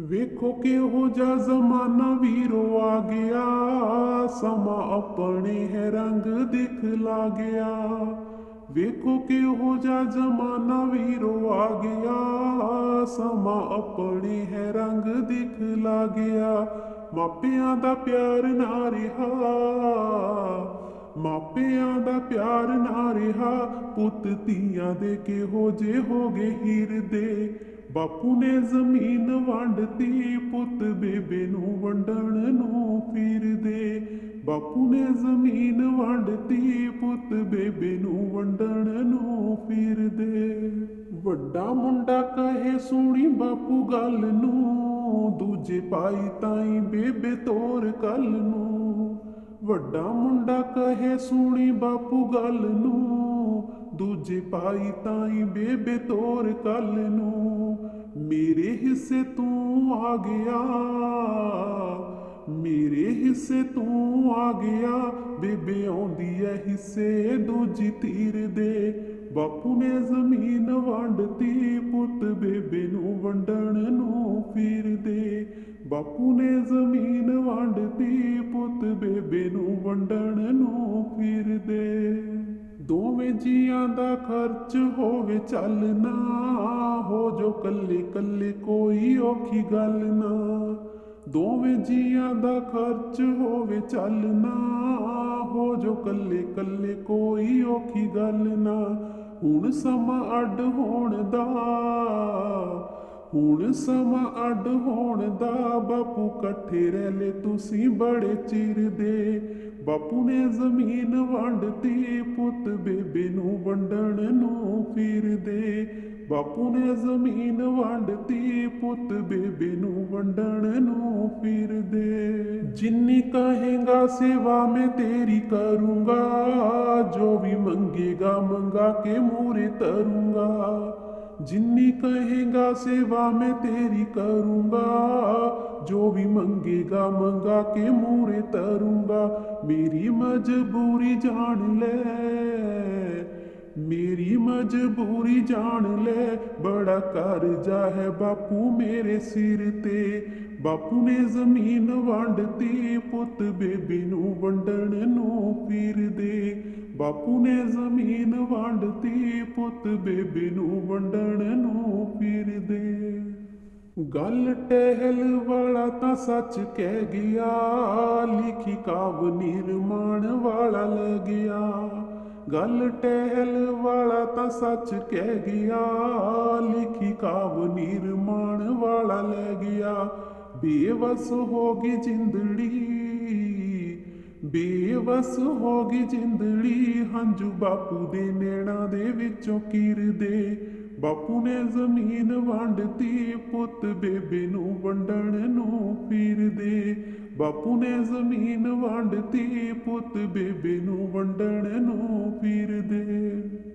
ਵੇਖੋ ਕਿਹੋ ਜਿਹਾ ਜ਼ਮਾਨਾ ਵੀਰੋ ਆ ਗਿਆ। ਸਮਾਂ ਆਪਣੇ ਹੈ, ਰੰਗ ਦਿਖਲਾ ਗਿਆ। ਵੇਖੋ ਕਿਹੋ ਜਿਹਾ ਜ਼ਮਾਨਾ ਵੀਰੋ ਆ ਗਿਆ। ਸਮਾਂ ਆਪਣੇ ਹੈ, ਰੰਗ ਦਿਖਲਾ ਗਿਆ। ਮਾਪਿਆਂ ਦਾ ਪਿਆਰ ਨਾ ਰਿਹਾ। ਮਾਪਿਆਂ ਦਾ ਪਿਆਰ ਨਾ ਰਿਹਾ। ਪੁੱਤ ਧੀਆਂ ਦੇ ਕਿਹੋ ਜੇ ਹੋ ਗਏ ਹੀਰ ਦੇ। ਬਾਪੂ ਨੇ ਜ਼ਮੀਨ ਵੰਡਤੀ, ਪੁੱਤ ਬੇਬੇ ਨੂੰ ਵੰਡਣ ਨੂੰ ਫਿਰਦੇ। ਬਾਪੂ ਨੇ ਜ਼ਮੀਨ ਵੰਡਤੀ, ਪੁੱਤ ਬੇਬੇ ਨੂੰ ਵੰਡਣ ਨੂੰ ਫਿਰਦੇ। ਵੱਡਾ ਮੁੰਡਾ ਕਹੇ, ਸੁਣੀ ਬਾਪੂ ਗੱਲ ਨੂੰ, ਦੂਜੇ ਪਾਈ ਤਾਈ ਬੇਬੇ ਤੋਰ ਕੱਲ ਨੂੰ। ਵੱਡਾ ਮੁੰਡਾ ਕਹੇ, ਸੁਣੀ ਬਾਪੂ ਗੱਲ ਨੂੰ ਦੂਜੇ ਪਾਈ ਤਾਈ ਬੇਬੇ ਤੋਰ ਕੱਲ ਨੂੰ, ਮੇਰੇ ਹਿੱਸੇ ਤੂੰ ਆ ਗਿਆ। ਮੇਰੇ ਹਿੱਸੇ ਤੂੰ ਆ ਗਿਆ, ਬੇਬੇ ਆਉਂਦੀ ਐ ਹਿੱਸੇ ਦੂਜੀ ਤੀਰ ਦੇ। ਬਾਪੂ ਨੇ ਜ਼ਮੀਨ ਵੰਡਤੀ, ਪੁੱਤ ਬੇਬੇ ਨੂੰ ਵੰਡਣ ਨੂੰ ਫਿਰਦੇ ਬਾਪੂ ਨੇ ਜ਼ਮੀਨ ਵੰਡਤੀ, ਪੁੱਤ ਬੇਬੇ ਨੂੰ ਵੰਡਣ ਨੂੰ ਫਿਰਦੇ ਦੋਵੇਂ ਜੀਆਂ ਦਾ ਖਰਚ ਹੋਵੇ ਚੱਲਣਾ ਹੋ ਜੋ ਕੱਲੇ ਕੱਲੇ ਕੋਈ ਔਖੀ ਗੱਲ ਨਾ। ਦੋਵੇਂ ਜੀਆਂ ਦਾ ਖਰਚ ਹੋਵੇ ਚੱਲਣਾ ਹੋ ਜੋ ਕੱਲੇ ਕੱਲੇ ਕੋਈ ਔਖੀ ਗੱਲ ਨਾ। ਹੁਣ ਸਮਾਂ ਅੱਡ ਹੋਣ ਦਾ, ਹੁਣ ਸਮਾਂ ਅੱਡ ਹੋਣ ਦਾ। ਬਾਪੂ ਇਕੱਠੇ ਰਹਿ ਲੈ ਤੁਸੀਂ ਬੜੇ ਚਿਰ ਦੇ ਬਾਪੂ ਨੇ ਜ਼ਮੀਨ ਵੰਡਤੀ, ਪੁੱਤ ਬੇਬੇ ਨੂੰ ਵੰਡਣ ਨੂੰ ਫਿਰਦੇ ਬਾਪੂ ਨੇ ਜ਼ਮੀਨ ਵੰਡਤੀ, ਪੁੱਤ ਬੇਬੇ ਨੂੰ ਵੰਡਣ ਨੂੰ ਫਿਰਦੇ ਜਿੰਨੀ ਕਹੇਗਾ ਸੇਵਾ ਮੈਂ ਤੇਰੀ ਕਰੂੰਗਾ, ਜੋ ਵੀ ਮੰਗੇਗਾ ਮੰਗਾ ਕੇ ਮੂਰੇ ਤਰੂੰਗਾ। ਜਿੰਨੀ ਕਹੇਗਾ ਸੇਵਾ ਮੈਂ ਤੇਰੀ ਕਰੂੰਗਾ, ਜੋ ਵੀ ਮੰਗੇਗਾ ਮੰਗਾ ਕੇ ਮੂਰੇ ਤਰੂੰਗਾ। ਮੇਰੀ ਮਜਬੂਰੀ ਜਾਣ ਲੈ। ਮੇਰੀ ਮਜਬੂਰੀ ਜਾਣ ਲੈ, ਬੜਾ ਕਰਜ਼ਾ ਹੈ ਬਾਪੂ ਮੇਰੇ ਸਿਰ ਤੇ। ਬਾਪੂ ਨੇ ਜ਼ਮੀਨ ਵੰਡਤੀ, ਪੁੱਤ ਬੇਬੀ ਨੂੰ ਵੰਡਣ ਨੂੰ ਫਿਰਦੇ। ਬਾਪੂ ਨੇ ਜ਼ਮੀਨ ਵੰਡਤੀ, ਪੁੱਤ ਬੇਬੀ ਨੂੰ ਵੰਡਣ ਨੂੰ ਫਿਰਦੇ। ਗੱਲ ਟਹਿਲ ਵਾਲਾ ਤਾਂ ਸੱਚ ਕਹਿ ਗਿਆ, ਲਿਖੀ ਕਾਵ ਨਿਰਮਾਣ ਵਾਲਾ ਲੈ ਗਿਆ ਗੱਲ ਟਹਿਲ ਵਾਲਾ ਤਾਂ ਸੱਚ ਕਹਿ ਗਿਆ, ਲਿਖੀ ਕਾਵ ਨਿਰਮਾਣ ਵਾਲਾ ਲੈ ਗਿਆ। ਬੇਵਸ ਹੋ ਗਈ ਜਿੰਦੜੀ, ਬੇਵਸ ਹੋ ਗਈ ਜਿੰਦੜੀ, ਹੰਝੂ ਬਾਪੂ ਦੇ ਨੈਣਾ ਦੇ ਵਿੱਚੋਂ ਕਿਰਦੇ ਬਾਪੂ ਨੇ ਜ਼ਮੀਨ ਵੰਡਤੀ, ਪੁੱਤ ਬੇਬੇ ਨੂੰ ਵੰਡਣ ਨੂੰ ਫਿਰਦੇ ਬਾਪੂ ਨੇ ਜ਼ਮੀਨ ਵੰਡਤੀ ਪੁੱਤ ਬੇਬੇ ਨੂੰ ਵੰਡਣ ਨੂੰ ਫਿਰਦੇ